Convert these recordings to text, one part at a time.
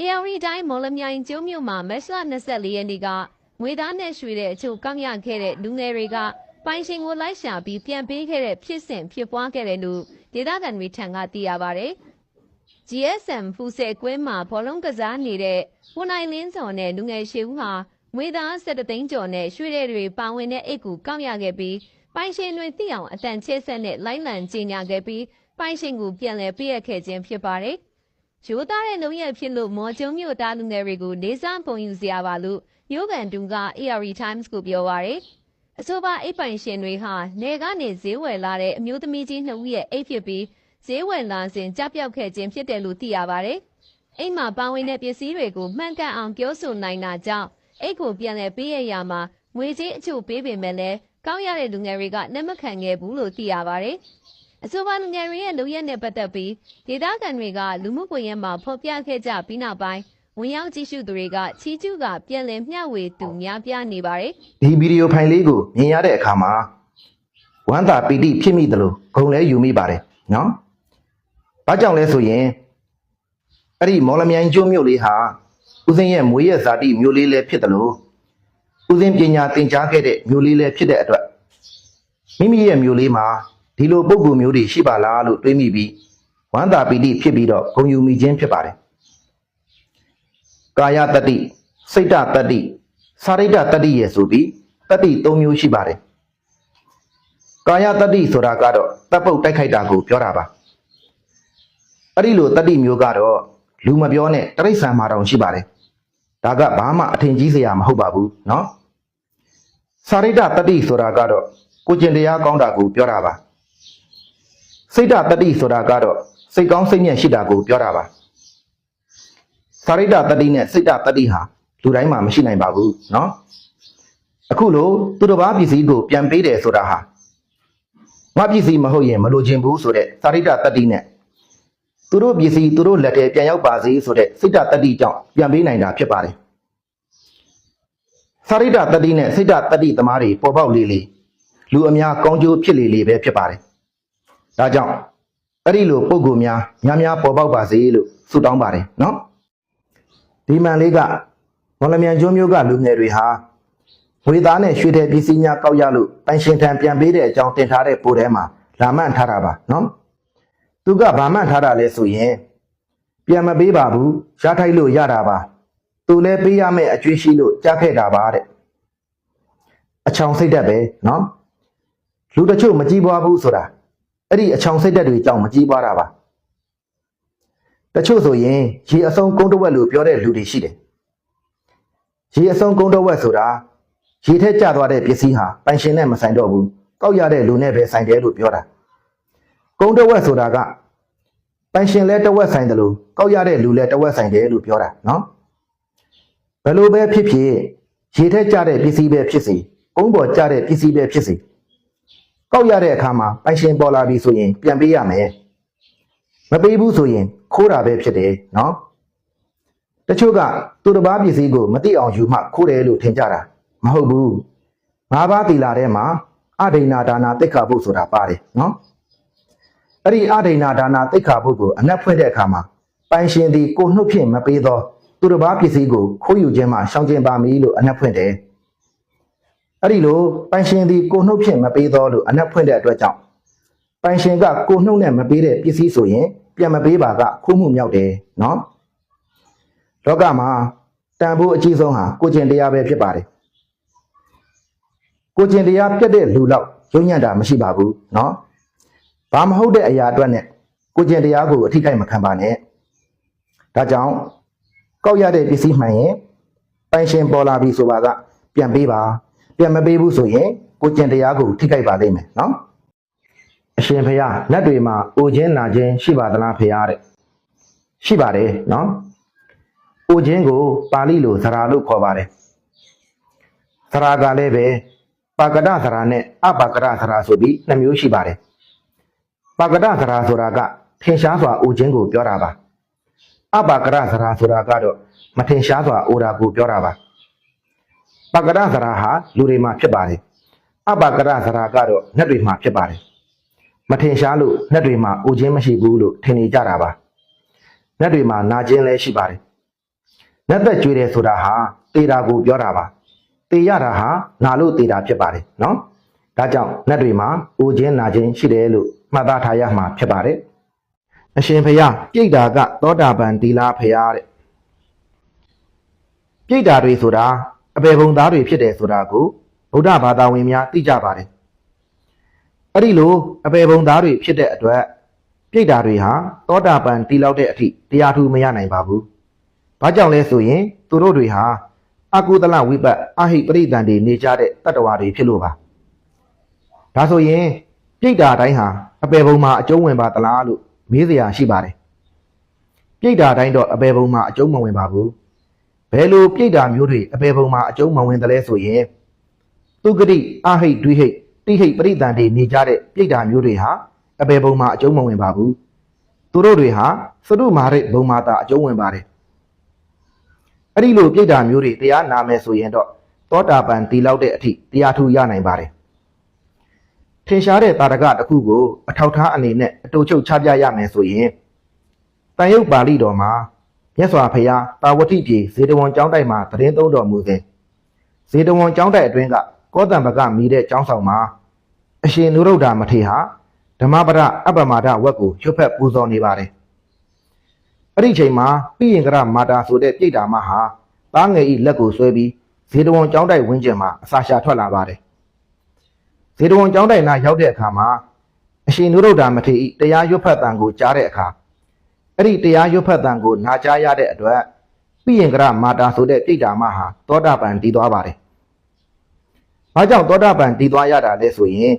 AR တိုင်းမော်လမြိုင်ကျုံးမြို့မှာမက်လ24ရက်နေ့ကငွေသားနဲ့ရွှေတဲ့အချို့ကောက်ရခဲ့တဲ့လူငယ်တွေကပိုင်ရှင်ကိုလိုက်ရှာပြီးပြန်ပေးခဲ့တဲ့ဖြစ်စဉ်ဖြစ်ပွားခဲ့တယ်လို့ဒေသခံတွေထံကသိရပါဗျ။ GSM ဖူဆယ်ကွင်းမှာဘောလုံးကစားနေတဲ့ဝန်နိုင်လင်းစော်နဲ့လူငယ်ရှေဦးဟာငွေသား17သိန်းကျော်နဲ့ရွှေတဲ့တွေပါဝင်တဲ့အိတ်ကူကောက်ရခဲ့ပြီးပိုင်ရှင်တွေသိအောင်အတန်ချဲ့ဆက်နဲ့လိုက်လံကြီးညာခဲ့ပြီးပိုင်ရှင်ကိုပြန်လည်ပေးအပ်ခဲ့ခြင်းဖြစ်ပါတယ်။ ရိုးသားတဲ့လုံရဖြစ်လို့မော်ကျုံမြို့သားလူငယ်တွေကိုလေးစားပုံယူစရာပါလို့မြို့ကန်တူက AR Times ကိုပြောပါရယ်အဆိုပါအိတ်ပိုင်ရှင်တွေဟာနေကနေဈေးဝယ်လာတဲ့အမျိုးသမီးကြီးနှစ်ဦးရဲ့အိတ်ဖြစ်ပြီးဈေးဝယ်လာစဉ်ကြပြောက်ခဲ့ခြင်းဖြစ်တယ်လို့သိရပါရယ်အိမ်မှာပါဝင်တဲ့ပစ္စည်းတွေကိုမှန်ကန်အောင်ပြောဆိုနိုင်တာကြောင့်အိတ်ကိုပြန်လည်ပေးရရမှာငွေကြေးအချို့ပေးပေမဲ့လည်းကောက်ရတဲ့လူငယ်တွေကလက်မခံခဲ့ဘူးလို့သိရပါရယ် အဆိုပါလူငယ်တွေရဲ့လူရက်နဲ့ပတ်သက်ပြီးဒေသခံတွေကလူမှုကွန်ရက်မှာဖော်ပြခဲ့ကြပြီးနောက်ပိုင်းဝင်ရောက်ကြည့်ရှုသူတွေကချီကျူးကပြန်လည်မျှဝေသူများပြားနေပါတယ်ဒီဗီဒီယိုဖိုင်လေးကိုမြင်ရတဲ့အခါမှာဝမ်းသာပီတိဖြစ်မိတယ်လို့ဂုံလဲယူမိပါတယ်နော်။ဘာကြောင့်လဲဆိုရင်အဲ့ဒီမော်လမြိုင်ကျွန်းမြို့လေးဟာဦးစင်းရဲ့မွေးရဇာတိမြို့လေးလည်းဖြစ်တယ်လို့ဦးစင်းပညာသင်ကြားခဲ့တဲ့မြို့လေးလည်းဖြစ်တဲ့အတွက်မိမိရဲ့မြို့လေးမှာ ဒီလိုပုံကူမျိုးတွေရှိပါလားလို့တွေးမိပြီးဝမ်းသာပီတိဖြစ်ပြီးတော့ဂုံယူမိခြင်းဖြစ်ပါတယ်။ကာယတတ္တိစိတ်တတတ္တိစာရိတ္တတတ္တိရဲ့ဆိုပြီးတတ္တိ၃မျိုးရှိပါတယ်ကာယတတ္တိဆိုတာကတော့တပ်ပုတ်တိုက်ခိုက်တာကိုပြောတာပါအဲ့ဒီလိုတတ္တိမျိုးကတော့လူမပြောနဲ့တရိษံမှာတောင်ရှိပါတယ်ဒါကဘာမှအထင်ကြီးစရာမဟုတ်ပါဘူးเนาะစာရိတ္တတတ္တိဆိုတာကတော့ကိုကျင်တရားကောင်းတာကိုပြောတာပါ စိတ်တတတ္တိဆိုတာကတော့စိတ်ကောင်းစိတ်ညက်ရှိတာကိုပြောတာပါစာရိတ္တတတ္တိနဲ့စိတ်တတတ္တိဟာလူတိုင်းမှာမရှိနိုင်ပါဘူးเนาะအခုလိုသူတစ်ပါးပစ္စည်းကိုပြန်ပေးတယ်ဆိုတာဟာငါပစ္စည်းမဟုတ်ရင်မလိုချင်ဘူးဆိုတဲ့သာရိတတတ္တိနဲ့သူတို့ပစ္စည်းသူတို့လက်ထဲပြန်ရောက်ပါစေဆိုတဲ့စိတ်တတတ္တိကြောင့်ပြန်ပေးနိုင်တာဖြစ်ပါတယ်သာရိတတတ္တိနဲ့စိတ်တတတ္တိသမားတွေပေါ်ပေါက်လေးလေးလူအများကောင်းကျိုးဖြစ်လေလေပဲဖြစ်ပါတယ် ဒါကြောင့်အဲ့ဒီလိုပုံကူများများများပေါ်ပေါက်ပါစေလို့ဆုတောင်းပါတယ်နော်ဒီမှန်လေးကမော်လမြိုင်ကျွန်းမျိုးကလူငယ်တွေဟာငွေသားနဲ့ရွှေတဲ့ပစ္စည်းများကောက်ရလို့ပိုင်ရှင်ထံပြန်ပေးတဲ့အကြောင်းတင်ထားတဲ့ပို့ထဲမှာလာမှန်ထားတာပါနော်သူကဗာမှန်ထားတာလဲဆိုရင်ပြန်မပေးပါဘူးရထိုက်လို့ရတာပါသူလည်းပေးရမယ့်အကျွေးရှိလို့ကြားခဲ့တာပါတဲ့အချောင်စိတ်သက်ပဲနော်လူတချို့မကြည်ပွားဘူးဆိုတာ အဲ့ဒီအချောင်စိတ်သက်တွေကြောင့်မကြည်ပွားတာပါတချို့ဆိုရင်ရေအစုံကုန်းတဝက်လို့ပြောတဲ့လူတွေရှိတယ်ရေအစုံကုန်းတဝက်ဆိုတာရေထက်ကျသွားတဲ့ပစ္စည်းဟာပိုင်ရှင်နဲ့မဆိုင်တော့ဘူးကောက်ရတဲ့လူနဲ့ပဲဆိုင်တယ်လို့ပြောတာကုန်းတဝက်ဆိုတာကပိုင်ရှင်လဲတဝက်ဆိုင်တယ်လို့ကောက်ရတဲ့လူလဲတဝက်ဆိုင်တယ်လို့ပြောတာနော်ဘယ်လိုပဲဖြစ်ဖြစ်ရေထက်ကျတဲ့ပစ္စည်းပဲဖြစ်စေကုန်းပေါ်ကျတဲ့ပစ္စည်းပဲဖြစ်စေ ကောက်ရတဲ့အခါမှာပိုင်ရှင်ပေါ်လာပြီဆိုရင်ပြန်ပေးရမယ်မပေးဘူးဆိုရင်ခိုးတာပဲဖြစ်တယ်နော်တချို့ကသူတစ်ပါးပစ္စည်းကိုမသိအောင်ယူမှခိုးတယ်လို့ထင်ကြတာမဟုတ်ဘူးငါးပါးသီလာထဲမှာအဒိဏဒါနာတိတ်ခါဖို့ဆိုတာပါတယ်နော်အဲ့ဒီအဒိဏဒါနာတိတ်ခါဖို့ကိုအနက်ဖွင့်တဲ့အခါမှာပိုင်ရှင်သည်ကိုနှုတ်ဖြင့်မပေးသောသူတစ်ပါးပစ္စည်းကိုခိုးယူခြင်းမှရှောင်ကျဉ်ပါမည်လို့အနက်ဖွင့်တယ် အဲ့ဒီလိုပိုင်ရှင်သည်ကိုနှုတ်ဖြင့်မပေးသောလို့အနက်ဖွင့်တဲ့အတွက်ကြောင့်ပိုင်ရှင်ကကိုနှုတ်နဲ့မပေးတဲ့ပစ္စည်းဆိုရင်ပြန်မပေးပါကခိုးမှုမြောက်တယ်နော်လောကမှာတန်ဖိုးအကြီးဆုံးဟာကိုကျင်တရားပဲဖြစ်ပါတယ်ကိုကျင်တရားပြတ်တဲ့လူလောက်ယုံညံ့တာမရှိပါဘူးနော်ဘာမဟုတ်တဲ့အရာအတွက်နဲ့ကိုကျင်တရားကိုအထိကိုက်မခံပါနဲ့ဒါကြောင့်ကောက်ရတဲ့ပစ္စည်းမှန်ရင်ပိုင်ရှင်ပေါ်လာပြီဆိုပါကပြန်ပေးပါ ပြန်မပေးဘူးဆိုရင်ကိုကျင့်တရားကိုထိခိုက်ပါလိမ့်မယ်နော်အရှင်ဖရာလက်တွေမှာအိုခြင်းနာခြင်းရှိပါသလားဖရာတဲ့ရှိပါတယ်နော်အိုခြင်းကိုပါဠိလိုသရာလို့ခေါ်ပါတယ်သရာကလည်းပဲပါကဒသရာနဲ့အပါကဒသရာဆိုပြီးနှမျိုးရှိပါတယ်ပါကဒသရာဆိုတာကထင်ရှားစွာအိုခြင်းကိုပြောတာပါအပါကရသရာဆိုတာကတော့မထင်ရှားစွာအိုတာကိုပြောတာပါ ပါကဒသရာဟာလူတွေမှာဖြစ်ပါတယ်အပါကဒသရာကတော့နှက်တွေမှာဖြစ်ပါတယ်မထင်ရှားလို့နှက်တွေမှာအိုခြင်းမရှိဘူးလို့ထင်နေကြတာပါနှက်တွေမှာနာခြင်းလည်းရှိပါတယ်နတ်သက်ကြွေတယ်ဆိုတာဟာတေတာကိုပြောတာပါတေရတာဟာနာလို့တေတာဖြစ်ပါတယ်နော်ဒါကြောင့်နတ်တွေမှာအိုခြင်းနာခြင်းရှိတယ်လို့မှတ်သားထားရမှာဖြစ်ပါတယ်အရှင်ဖျားပြိတ္တာက သောတာပန်ဒီလာဖျားတဲ့ပြိတ္တာတွေဆိုတာ အပေဘုံသားတွေဖြစ်တယ်ဆိုတာကိုဗုဒ္ဓဘာသာဝင်များသိကြပါတယ်အဲ့ဒီလိုအပေဘုံသားတွေဖြစ်တဲ့အတွက်ပြိတ္တာတွေဟာသောတာပန်တီလောက်တဲ့အထိတရားထူးမရနိုင်ပါဘူး။ဘာကြောင့်လဲဆိုရင်သူတို့တွေဟာအကုသလဝိပတ်အဟိပရိဒံတွေနေကြတဲ့တတ္တဝါတွေဖြစ်လို့ပါ။ဒါဆိုရင်ပြိတ္တာတိုင်းဟာအပေဘုံမှာအကျုံးဝင်ပါသလားလို့မေးစရာရှိပါတယ်။ပြိတ္တာတိုင်းတော့အပေဘုံမှာအကျုံးမဝင်ပါဘူး။ ဘယ်လိုပြိတ္တာမျိုးတွေအပေဘုံမှာအကျုံးမဝင်တယ်လဲဆိုရင်သူဂတိအဟိဒွိဟိတိဟိပရိဒံတွေနေကြတဲ့ပြိတ္တာမျိုးတွေဟာအပေဘုံမှာအကျုံးမဝင်ပါဘူးသူတို့တွေဟာသရုမာရိဘုံမာတာအကျုံးဝင်ပါတယ်အဲ့ဒီလိုပြိတ္တာမျိုးတွေတရားနာမယ်ဆိုရင်တော့သောတာပန်တီလောက်တဲ့အထိတရားထူရနိုင်ပါတယ်ထင်ရှားတဲ့တာရကတစ်ခုကိုအထောက်ထားအနေနဲ့အတူချုပ်ချပြရမယ်ဆိုရင်တန်ရုပ်ပါဠိတော်မှာ မြတ်စွာဘုရားတာဝတိပြည်ဇေတဝန်ကျောင်းတိုက်မှာသတင်းသုံးတော်မူစဉ်ဇေတဝန်ကျောင်းတိုက်အတွင်းကကောတံပကမိတဲ့ကျောင်းဆောင်မှာအရှင်နုရုဒ္ဓမထေရဟာဓမ္မပဒအပ္ပမာဒဝက်ကိုရွတ်ဖက်ပူဇော်နေပါတယ်။အဲ့ဒီချိန်မှာပိယင်္ဂရမာတာဆိုတဲ့ပြိတ္တာမဟာသားငယ်ဤလက်ကိုဆွဲပြီးဇေတဝန်ကျောင်းတိုက်ဝင်းကျင်မှာအစာရှာထွက်လာပါတယ်။ဇေတဝန်ကျောင်းတိုက်နာရောက်တဲ့အခါမှာအရှင်နုရုဒ္ဓမထေရတရားရွတ်ဖက်တန်ကိုကြားတဲ့အခါ အဲ့ဒီတရားရွတ်ဖက်တန်ကိုနာကြားရတဲ့အတွက်ပိယင်္ဂရမာတာဆိုတဲ့ပြိတ္တာမဟာသောတာပန်တည်သွားပါတယ်။ဘာကြောင့်သောတာပန်တည်သွားရတာလဲဆိုရင်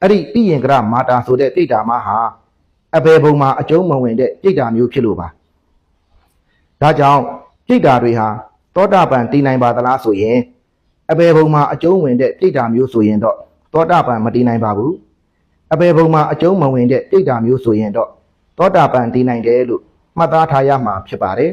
အဲ့ဒီပြိယင်္ဂရမာတာဆိုတဲ့ပြိတ္တာမဟာအဘယ်ဘုံမှာအကျုံးမဝင်တဲ့ပြိတ္တာမျိုးဖြစ်လို့ပါဒါကြောင့်ပြိတ္တာတွေဟာသောတာပန်တည်နိုင်ပါသလားဆိုရင်အဘယ်ဘုံမှာအကျုံးဝင်တဲ့ပြိတ္တာမျိုးဆိုရင်တော့သောတာပန်မတည်နိုင်ပါဘူးအဘယ်ဘုံမှာအကျုံးမဝင်တဲ့ပြိတ္တာမျိုးဆိုရင်တော့ သောတာပန်တည်နိုင်တယ်လို့မှတ်သားထားရမှာဖြစ်ပါတယ်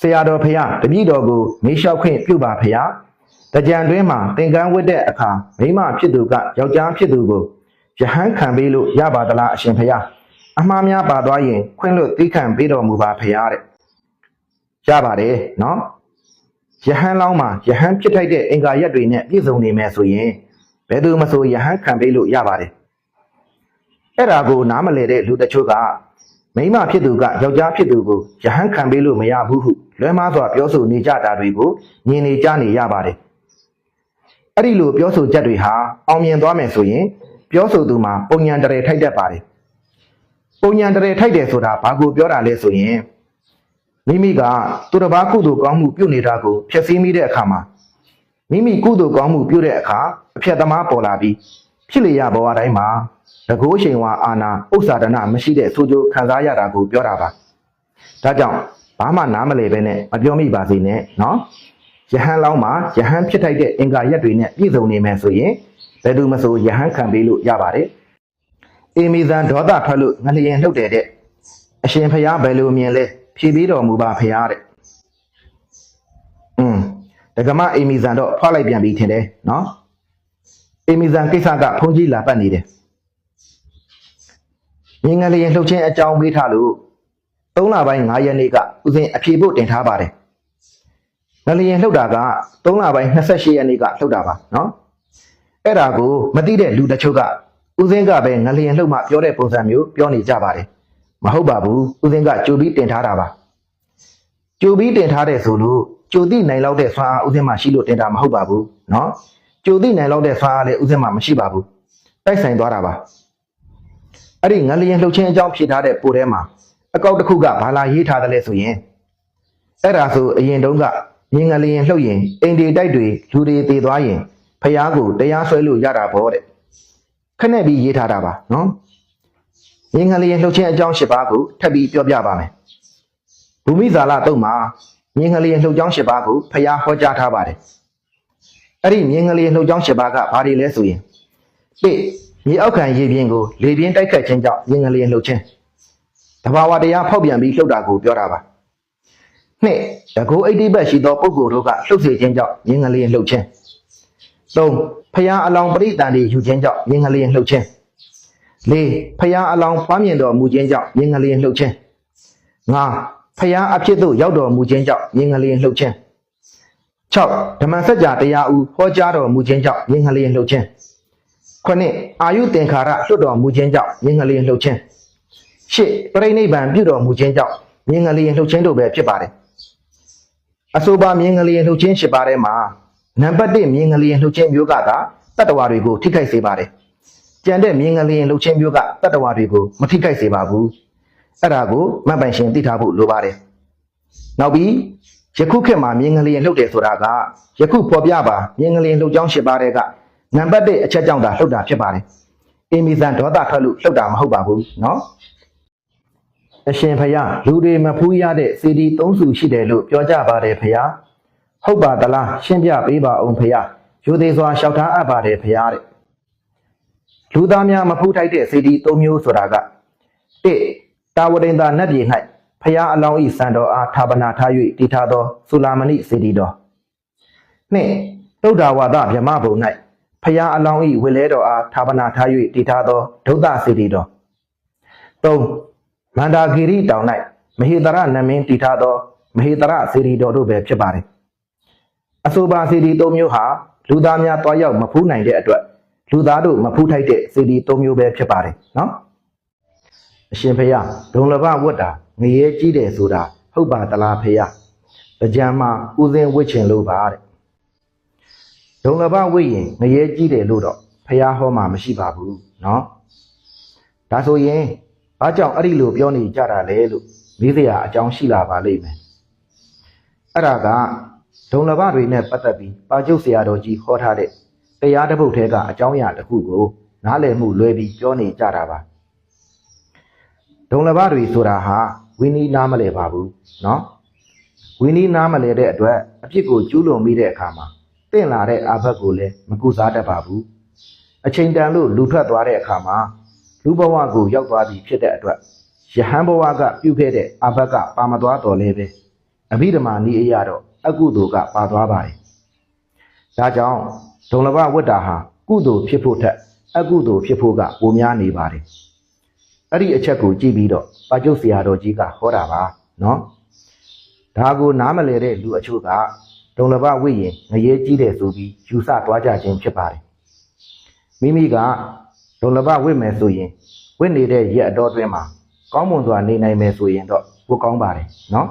ဆရာတော်ဖရာတပည့်တော်ကိုမေးလျှောက်ခွင့်ပြုပါဖရာတကြံတွင်းမှာသင်္ကန်းဝတ်တဲ့အခါမိမဖြစ်သူကယောက်ျားဖြစ်သူကိုယဟန်ခံပေးလို့ရပါသလားအရှင်ဖရာအမှားများပါသွားရင် ခွင့်လွတ်သိခံပေးတော်မူပါဖရာတဲ့ရပါတယ်နော်ယဟန်လောင်းမှာယဟန်ဖြစ်ထိုက်တဲ့အင်္ဂါရက်တွေနဲ့ပြည့်စုံနေမယ်ဆိုရင်ဘယ်သူမဆိုယဟန်ခံပေးလို့ရပါတယ် အဲ့ဒါကိုနားမလည်တဲ့လူတချို့ကမိမဖြစ်သူကယောက်ျားဖြစ်သူကိုယဟန်ခံပေးလို့မရဘူးဟုလွဲမှားစွာပြောဆိုနေကြတာတွေကိုမြင်နေကြနေရပါတယ်အဲ့ဒီလိုပြောဆိုချက်တွေဟာအောင်မြင်သွားမယ်ဆိုရင် ပြောဆိုသူမှာပုံညာတရေထိုက်တတ်ပါတယ်ပုံညာတရေထိုက်တယ်ဆိုတာဘာကိုပြောတာလဲဆိုရင်မိမိကသူတစ်ပါးကုသိုလ်ကောင်းမှုပြုနေတာကိုဖျက်ဆီးမိတဲ့အခါမှာမိမိကုသိုလ်ကောင်းမှုပြုတဲ့အခါအဖြတ်သမားပေါ်လာပြီးဖြစ်လျက်ဘဝတိုင်းမှာ တကိုးချိန်ဝါအာနာဥစ္စာဒနာမရှိတဲ့ဆိုကြခံစားရတာကိုပြောတာပါဒါကြောင့်ဘာမှနားမလည်ပဲနဲ့မပြောမိပါစေနဲ့နော်ယဟန်လောင်းမှာယဟန်ဖြစ်ထိုက်တဲ့အင်္ဂါရက်တွေနဲ့ပြည့်စုံနေမယ်ဆိုရင်ဘယ်သူမဆိုယဟန်ခံပေးလို့ရပါတယ်အေမီဇန်ဒေါသထွက်လို့ငလျင်လှုပ်တယ်တဲ့အရှင်ဖျားဘယ်လိုမြင်လဲဖြေပေးတော်မူပါဖျားတဲ့อืมဒကမအေမီဇန်တော့ဖွားလိုက်ပြန်ပြီထင်တယ်နော်အေမီဇန်ကိစ္စကဖုန်ကြီးလာပတ်နေတယ် မြင်ငလျင်လှုပ်ခြင်းအကြောင်းမေးထားလို့3လပိုင်း9ရက်နေ့ကဦးစင်အဖြေဖို့တင်ထားပါတယ်ငလျင်လှုပ်တာက3လပိုင်း28ရက်နေ့ကလှုပ်တာပါနော်အဲ့ဒါကိုမသိတဲ့လူတချို့ကဦးစင်းကပဲငလျင်လှုပ်မှပြောတဲ့ပုံစံမျိုးပြောနေကြပါတယ်မဟုတ်ပါဘူးဦးစင်းကကြိုပြီးတင်ထားတာပါကြိုပြီးတင်ထားတဲ့ဆိုလို့ကြိုသိနိုင်လောက်တဲ့ဆွမ်းအားဦးစင်းမှရှိလို့တင်တာမဟုတ်ပါဘူးနော်ကြိုသိနိုင်လောက်တဲ့ဆွမ်းအားလည်းဦးစင်းမှမရှိပါဘူးတိုက်ဆိုင်သွားတာပါ အဲ့ဒီငလျင်လှုပ်ခြင်းအကြောင်းဖြေထားတဲ့ပိုထဲမှာအကောက်တစ်ခုကဘာလာရေးထားတယ်လဲဆိုရင်အဲ့ဒါဆိုအရင်တုန်းကမြင်ငလျင်လှုပ်ရင်အိမ်ဒီတိုက်တွေလူတွေတည်သွားရင်ဖះကိုတရားဆွဲလို့ရတာပေါ့တဲ့ခနဲ့ပြီးရေးထားတာပါနော်မြင်ငလျင်လှုပ်ခြင်းအကြောင်း၈ပါးကိုထပ်ပြီးပြောပြပါမယ်ဘူမိဇာလတုံမှာမြင်ငလျင်လှုပ်ကြောင်း၈ပါးကိုဖះဟောကြားထားပါတယ်အဲ့ဒီမြင်ငလျင်လှုပ်ကြောင်း၈ပါးကဘာတွေလဲဆိုရင်၁ မြေအောက်ခံရေပြင်ကိုလေပြင်းတိုက်ခတ်ခြင်းကြောင့်မြင်ငလျင်လှုပ်ခြင်းတဘာဝတရားဖောက်ပြန်ပြီးလှုပ်တာကိုပြောတာပါနှစ်တကူအိဋ္ဌိပတ်ရှိသောပုဂ္ဂိုလ်တို့ကလှုပ်စေခြင်းကြောင့်မြင်ငလျင်လှုပ်ခြင်းသုံးဖျားအလောင်းပရိသန်တွေယူခြင်းကြောင့်မြင်ငလျင်လှုပ်ခြင်းလေးဖျားအလောင်းပွားမြင်တော်မူခြင်းကြောင့်မြင်ငလျင်လှုပ်ခြင်းငါဖျားအဖြစ်သို့ရောက်တော်မူခြင်းကြောင့်မြင်ငလျင်လှုပ်ခြင်း6ဓမ္မစကြာတရားဦးဟောကြားတော်မူခြင်းကြောင့်မြင်ငလျင်လှုပ်ခြင်း 9အာယုသင်္ခါရလွတ်တော်မူခြင်းကြောင့်မြင်ငလျင်လှုပ်ခြင်း10ပြိဋိဘံပြုတော်မူခြင်းကြောင့်မြင်ငလျင်လှုပ်ခြင်းတို့ပဲဖြစ်ပါတယ်အဆိုပါမြင်ငလျင်လှုပ်ခြင်း10ပါးထဲမှာနံပါတ်1မြင်ငလျင်လှုပ်ခြင်းမျိုးကသာတတ္တဝါတွေကိုထိခိုက်စေပါတယ်ကြံတဲ့မြင်ငလျင်လှုပ်ခြင်းမျိုးကတတ္တဝါတွေကိုမထိခိုက်စေပါဘူးအဲ့ဒါကိုမတ်ပိုင်ရှင်သိထားဖို့လိုပါတယ်နောက်ပြီးယခုခေတ်မှာမြင်ငလျင်လှုပ်တယ်ဆိုတာကယခုပေါ်ပြပါမြင်ငလျင်လှုပ်ကြောင်း10ပါးထဲက နံပါတ်1အချက်ကြောင့်သာလှုပ်တာဖြစ်ပါတယ်အင်းမီဇန်ဒေါသထွက်လို့လှုပ်တာမဟုတ်ပါဘူးเนาะ အရှင်ဖယားလူတွေမဖူးရတဲ့စီဒီသုံးစုရှိတယ်လို့ပြောကြပါတယ်ဖယားဟုတ်ပါသလားရှင်းပြပေးပါအောင်ဖယားယူသေးစွာလျှောက်ထားအပ်ပါတယ်ဖယားတဲ့လူသားများမဖူးထိုက်တဲ့စီဒီသုံးမျိုးဆိုတာက1တာဝရိန္ဒာနတ်ပြည်၌ဖယားအလောင်းဤစံတော်အားဌာပနာထား၍တည်ထားသောသုလာမဏိစီဒီတော်2တုဒ္ဓဝါဒဗြဟ္မဘုံ၌ ဖယားအလောင်းဤဝေလဲတော်အားဌာပနာထား၍တည်ထားသောဒုသစီဒီတော်3မန္တာဂီရိတောင်၌မဟေတရနမင်းတည်ထားသောမဟေတရစီရီတော်တို့ပဲဖြစ်ပါတယ်အဆိုပါစီရီ၃မျိုးဟာလူသားများတွားရောက်မဖူးနိုင်တဲ့အတွက်လူသားတို့မဖူးထိုက်တဲ့စီရီ၃မျိုးပဲဖြစ်ပါတယ်နော်အရှင်ဖေယဒုံလဘဝတ်တာငရဲကြီးတယ်ဆိုတာဟုတ်ပါသလားဖေယကြံမှာဦးစင်းဝစ်ချင်လို့ပါတဲ့ ဒုံလဘဝိရင်ငရဲကြီးတယ်လို့တော့ဖះဟောမှာမရှိပါဘူးเนาะဒါဆိုရင်ဘာကြောင့်အဲ့ဒီလိုပြောနေကြတာလဲလို့မေးစရာအကြောင်းရှိလာပါလိမ့်မယ်အဲ့ဒါကဒုံလဘတွေနဲ့ပတ်သက်ပြီးပါကျုပ်ဆရာတော်ကြီးဟောထားတဲ့တရားတစ်ပုဒ်ထဲကအကြောင်းအရာတစ်ခုကိုနားလည်မှုလွဲပြီးပြောနေကြတာပါဒုံလဘတွေဆိုတာဟာဝင်းနီးနားမလဲပါဘူးเนาะဝင်းနီးနားမလဲတဲ့အတွက်အပြစ်ကိုကျူးလွန်မိတဲ့အခါမှာ တင့်လာတဲ့အာဘတ်ကိုလည်းမကုစားတတ်ပါဘူးအချိန်တန်လို့လူထွက်သွားတဲ့အခါမှာလူဘဝကိုရောက်သွားပြီဖြစ်တဲ့အတွက်ယဟန်ဘဝကပြုခဲ့တဲ့အာဘတ်ကပါမသွားတော်လဲပဲအဘိဓမ္မာနည်းအရတော့အကုသိုလ်ကပါသွားပါတယ်ဒါကြောင့်ဒုံလဘဝတ္တာဟာကုသိုလ်ဖြစ်ဖို့ထက်အကုသိုလ်ဖြစ်ဖို့ကပိုများနေပါတယ်အဲ့ဒီအချက်ကိုကြည့်ပြီးတော့ပါကျုပ်ဆရာတော်ကြီးကဟောတာပါနော်ဒါကိုနားမလဲတဲ့လူအချို့က ဒုံလဘဝိရင်ငရဲကြီးတယ်ဆိုပြီးယူဆသွားကြခြင်းဖြစ်ပါတယ်မိမိကဒုံလဘဝိမယ်ဆိုရင်ဝိနေတဲ့ရက်အတော်အတွင်းမှာကောင်းမွန်စွာနေနိုင်မယ်ဆိုရင်တော့ကိုကောင်းပါတယ်နော်